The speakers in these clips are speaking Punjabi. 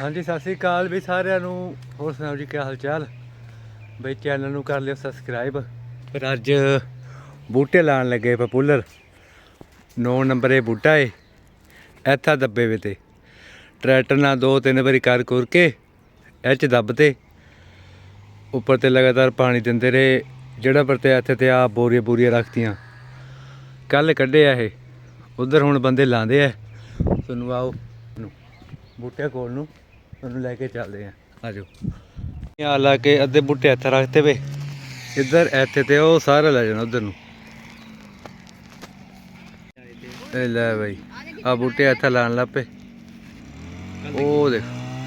ਹਾਂਜੀ, ਸਤਿ ਸ੍ਰੀ ਅਕਾਲ ਵੀ ਸਾਰਿਆਂ ਨੂੰ। ਹੋਰ ਸੁਣਾਓ ਜੀ ਕੀ ਹਾਲ ਚਾਲ ਬਈ ਚੈਨਲ ਨੂੰ ਕਰ ਲਿਓ ਸਬਸਕ੍ਰਾਈਬ ਫਿਰ ਅੱਜ ਬੂਟੇ ਲਾਣ ਲੱਗੇ ਪਪੂਲਰ 9 ਨੰਬਰ ਇਹ ਬੂਟਾ ਏ, ਇੱਥਾ ਦੱਬੇ ਵੇ ਤੇ। ਟਰੈਕਟਰ ਨਾਲ ਦੋ ਤਿੰਨ ਵਾਰੀ ਕਰ ਕੁਰ ਕੇ, ਇਹ ਚ ਦੱਬ ਤੇ ਉੱਪਰ ਤੇ ਲਗਾਤਾਰ ਪਾਣੀ ਦਿੰਦੇ ਰਹੇ, ਜਿਹੜਾ ਪਰ ਪਰਤੇ ਇੱਥੇ ਤੇ ਆ ਬੋਰੀਆਂ ਬੋਰੀਆਂ ਰੱਖਤੀਆਂ। ਕੱਲ ਕੱਢਿਆ ਇਹ। ਉਧਰ ਹੁਣ ਬੰਦੇ ਲਾਉਂਦੇ ਆ। ਤੁਹਾਨੂੰ ਆਓ ਨੂੰ ਬੂਟੇ ਕੋਲ ਨੂੰ। ਤੁਹਾਨੂੰ ਲੈ ਕੇ ਚੱਲਦੇ ਆ। ਆਜੋ। ਆ ਲਾ ਕੇ ਅੱਧੇ ਬੁੱਟੇ ਇੱਥੇ ਰੱਖਤੇ ਵੇ। ਇੱਧਰ ਇੱਥੇ ਤੇ ਉਹ ਸਾਰਾ ਲੈ ਜਾਣਾ ਉਧਰ ਨੂੰ। ਇਹ ਲੈ ਬਈ ਆ ਬੁੱਟੇ ਇੱਥੇ ਲਾਣ ਲੱਪੇ ਉਹ ਦੇਖ।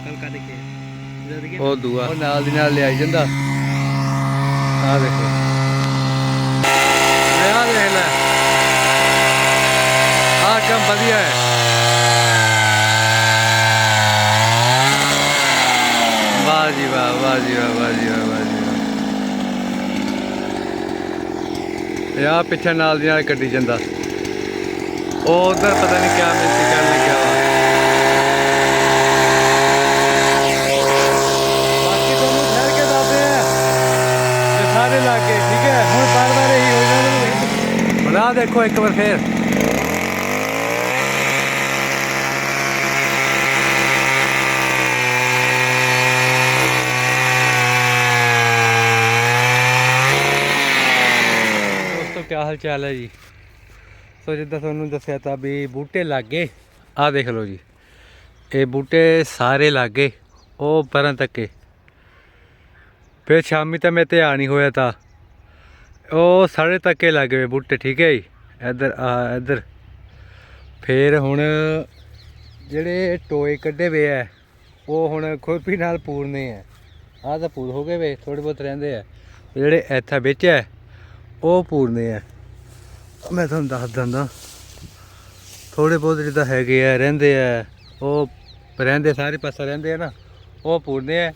ਕਲਕਾ ਦੇਖੇ ਉਹ ਦੂਆ। ਉਹ ਨਾਲ ਦੀ ਨਾਲ ਲਿਆਈ ਜਾਂਦਾ। ਆ ਦੇਖੋ। ਆ ਦੇਖ ਲੈ। ਆ ਕੰਮ ਵਧੀਆ ਹੈ। ਵਾਹ ਜੀ ਵਾਹ ਵਾਹ ਜੀ ਵਾਹ ਵਾਹ ਜੀ ਵਾਹ ਵਾਹ ਜੀ ਵਾਹ ਇਹ ਆ ਪਿੱਛੇ ਨਾਲ ਦੀ ਨਾਲ ਕੱਢੀ ਜਾਂਦਾ। ਉਹ ਉਧਰ ਪਤਾ ਨਹੀਂ ਕਿਆ ਮਿਸਤਰੀ ਕਰਨ ਲੱਗਿਆ ਵਾ। ਬਾਕੀ ਤੁਹਾਨੂੰ ਠਹਿਰ ਕੇ ਦੱਸਦੇ ਆ। ਇਹ ਸਾਰੇ ਲਾਗੇ ਠੀਕ ਹੈ? ਹੁਣ ਬਾਰ ਬਾਰ ਇਹੀ ਹੋ ਜਾਣਾ ਹੁਣ ਆਹ ਦੇਖੋ ਇੱਕ ਵਾਰ ਫੇਰ। ਕਿਆ ਹਾਲ ਚਾਲ ਹੈ ਜੀ? ਸੋ ਜਿੱਦਾਂ ਤੁਹਾਨੂੰ ਦੱਸਿਆ ਤਾਂ ਵੀ ਬੂਟੇ ਲੱਗੇ। ਆ ਦੇਖ ਲਓ ਜੀ। ਇਹ ਬੂਟੇ ਸਾਰੇ ਲੱਗੇ, ਉਹ ਪਰਾਂ ਤੱਕੇ। ਫਿਰ ਸ਼ਾਮੀ ਤਾਂ ਮੈਂ ਤੇ ਆ ਨਹੀਂ ਹੋਇਆ ਤਾਂ। ਉਹ ਸਾਰੇ ਤੱਕੇ ਲੱਗ ਹੋਏ ਬੂਟੇ, ਠੀਕ ਹੈ ਜੀ? ਇੱਧਰ ਆ ਇੱਧਰ। ਫਿਰ ਹੁਣ ਜਿਹੜੇ ਟੋਏ ਕੱਢੇ ਵੇ ਆ, ਉਹ ਹੁਣ ਖੁਰਪੀ ਨਾਲ ਪੂਰਨੇ ਆ। ਆਹ ਤਾਂ ਪੂਰ ਹੋ ਗਏ ਵੇ ਥੋੜੇ ਬਹੁਤ ਰਹਿੰਦੇ ਆ। ਜਿਹੜੇ ਇੱਥੇ ਵਿੱਚ ਹੈ ਉਹ ਪੂਰਨੇ ਆ। ਮੈਂ ਤੁਹਾਨੂੰ ਦੱਸ ਦਿੰਦਾ। ਥੋੜੇ ਬਹੁਤ ਜਿੱਦਾਂ ਹੈਗੇ ਆ, ਰਹਿੰਦੇ ਆ, ਉਹ ਰਹਿੰਦੇ, ਸਾਰੇ ਪਾਸੇ ਰਹਿੰਦੇ ਆ ਨਾ, ਉਹ ਪੂਰਨੇ ਆ।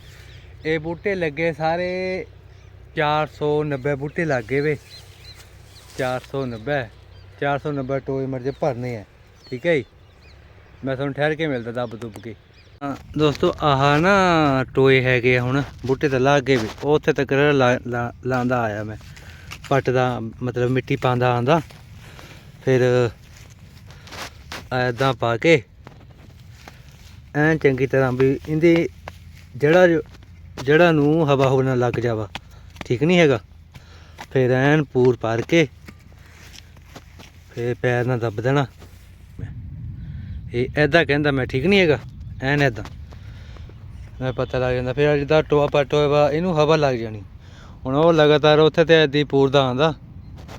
ਇਹ ਬੂਟੇ ਲੱਗੇ ਸਾਰੇ 490 ਬੂਟੇ ਲੱਗੇ ਵੇ। 490 490 ਟੋਏ ਮਰਜੇ ਭਰਨੇ ਆ, ਠੀਕ ਹੈ ਜੀ? ਮੈਂ ਤੁਹਾਨੂੰ ਠਹਿਰ ਕੇ ਮਿਲਦਾ ਦੱਬ ਦੁੱਬ ਕੇ। ਦੋਸਤੋ, ਆਹ ਨਾ ਟੋਏ ਹੈਗੇ ਆ ਹੁਣ, ਬੂਟੇ ਤਾਂ ਲੱਗ ਗਏ ਵੇ। ਉਹ ਉੱਥੇ ਤੱਕ ਲਾ- ਲਾ- ਲਾਉਂਦਾ ਆਇਆ ਮੈਂ। ਪੱਟਦਾ ਮਤਲਬ ਮਿੱਟੀ ਪਾਉਂਦਾ ਆਂਦਾ ਫਿਰ ਐਦਾਂ ਪਾ ਕੇ ਐਨ ਚੰਗੀ ਤਰ੍ਹਾਂ ਵੀ ਇਹਦੀ ਜੜਾ ਜੜਾ ਨੂੰ ਹਵਾ ਹੋ ਨਾ ਲੱਗ ਜਾਵਾ। ਠੀਕ ਨਹੀਂ ਹੈਗਾ? ਫਿਰ ਐਨ ਪੂਰ ਪਾਰ ਕੇ ਫਿਰ ਪੈਰ ਨਾਲ ਦੱਬ ਦੇਣਾ। ਇਹ ਐਦਾਂ ਕਹਿੰਦਾ, ਮੈਂ ਠੀਕ ਨਹੀਂ ਹੈਗਾ। ਐਨ ਐਦਾਂ। ਮੈਂ ਪਤਾ ਲੱਗ ਜਾਂਦਾ, ਫਿਰ ਜਿੱਦਾਂ ਟੋਆ ਪੱਟ ਹੋਇਆ ਵਾ, ਇਹਨੂੰ ਹਵਾ ਲੱਗ ਜਾਣੀ। ਹੁਣ ਉਹ ਲਗਾਤਾਰ ਉੱਥੇ ਤੇ ਐਦੀ ਪੂਰ ਦਾ ਆਂਦਾ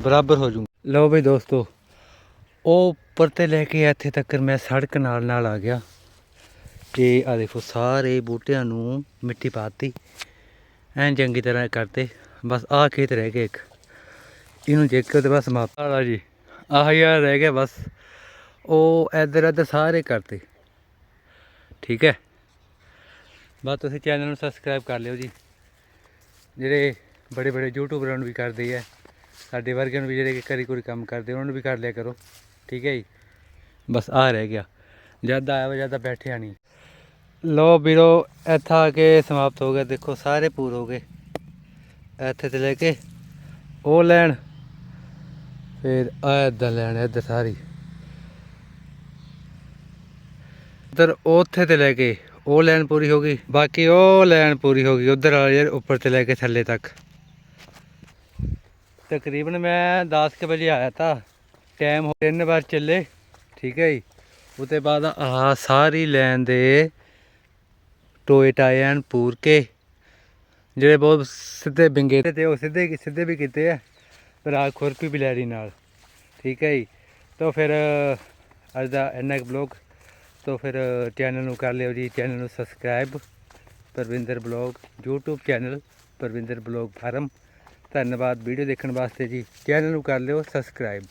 ਬਰਾਬਰ ਹੋ ਜੂ ਲਓ ਬਈ ਦੋਸਤੋ, ਉਹ ਉੱਪਰ ਤੇ ਲੈ ਕੇ ਇੱਥੇ ਤੱਕ ਮੈਂ ਸੜਕ ਨਾਲ ਨਾਲ ਆ ਗਿਆ ਤੇ ਆ ਦੇਖੋ ਸਾਰੇ ਬੂਟਿਆਂ ਨੂੰ ਮਿੱਟੀ ਪਾਤੀ, ਐਂ ਚੰਗੀ ਤਰ੍ਹਾਂ ਕਰਤੇ ਬਸ ਆਹ ਖੇਤ ਰਹਿ ਗਿਆ ਇੱਕ। ਇਹਨੂੰ ਦੇਖ ਤੇ ਬਸ ਮਾਪਾ ਆ ਜੀ, ਆਹ ਯਾਰ ਰਹਿ ਗਿਆ ਬਸ। ਉਹ ਇੱਧਰ ਇੱਧਰ ਸਾਰੇ ਕਰਤੇ ਠੀਕ ਹੈ? ਬਸ ਤੁਸੀਂ ਚੈਨਲ ਨੂੰ ਸਬਸਕ੍ਰਾਈਬ ਕਰ ਲਿਓ ਜੀ। ਜਿਹੜੇ ਬੜੇ ਬੜੇ ਯੂਟਿਊਬਰਾਂ ਨੂੰ ਵੀ ਕਰਦੇ ਆ। ਸਾਡੇ ਵਰਗਿਆਂ ਨੂੰ ਵੀ ਜਿਹੜੇ ਕਿ ਘਰੀ ਕੋਈ ਕੰਮ ਕਰਦੇ, ਉਹਨਾਂ ਨੂੰ ਵੀ ਕਰ ਲਿਆ ਕਰੋ। ਠੀਕ ਹੈ ਜੀ? ਬਸ ਆ ਰਹਿ ਗਿਆ। ਜਦ ਆਇਆ ਵਾ, ਜਦ ਬੈਠਿਆ ਨਹੀਂ ਲੋ ਵੀਰੋ, ਇੱਥੇ ਆ ਕੇ ਸਮਾਪਤ ਹੋ ਗਿਆ। ਦੇਖੋ, ਸਾਰੇ ਪੂਰ ਹੋ ਗਏ। ਇੱਥੇ ਤੇ ਲੈ ਕੇ ਉਹ ਲੈਣ, ਫਿਰ ਆ ਇੱਦਾਂ ਲੈਣ, ਇੱਧਰ ਸਾਰੀ। ਇੱਧਰ ਉੱਥੇ ਤੇ ਲੈ ਕੇ ਉਹ ਲਾਈਨ ਪੂਰੀ ਹੋ ਗਈ। ਬਾਕੀ ਉਹ ਲਾਈਨ ਪੂਰੀ ਹੋ ਗਈ। ਉਧਰ ਵਾਲੇ ਯਾਰ ਉੱਪਰ ਤੇ ਲੈ ਕੇ ਥੱਲੇ ਤੱਕ। ਤਕਰੀਬਨ ਮੈਂ 10 ਕੁ ਵਜੇ ਆਇਆ ਤਾਂ ਟਾਈਮ ਹੋ ਤਿੰਨ ਵਾਰ ਚੱਲੇ, ਠੀਕ ਹੈ ਜੀ। ਉਤੇ ਬਾਅਦ ਆਹ ਸਾਰੀ ਲਾਈਨ ਦੇ ਟੋਏ ਟਾਏ ਐਨ ਪੂਰ ਕੇ ਜਿਹੜੇ ਬਹੁਤ ਸਿੱਧੇ ਬਿੰਗੇ ਤੇ ਉਹ ਸਿੱਧੇ ਸਿੱਧੇ ਵੀ ਕੀਤੇ ਆ, ਪਰ ਖੁਰਪੀ ਵੀ ਨਾਲ, ਠੀਕ ਹੈ ਜੀ। ਤਾਂ ਫਿਰ ਅੱਜ ਦਾ ਇੰਨਾ ਕੁ ਬਲੌਗ ਤੋ ਫਿਰ ਚੈਨਲ ਨੂੰ ਕਰ ਲਿਓ ਜੀ ਚੈਨਲ ਨੂੰ subscribe Parvinder blog YouTube channel Parvinder blog farm ਧੰਨਵਾਦ ਵੀਡੀਓ ਦੇਖਣ ਵਾਸਤੇ ਜੀ। ਚੈਨਲ ਨੂੰ ਕਰ ਲਿਓ ਸਬਸਕ੍ਰਾਈਬ।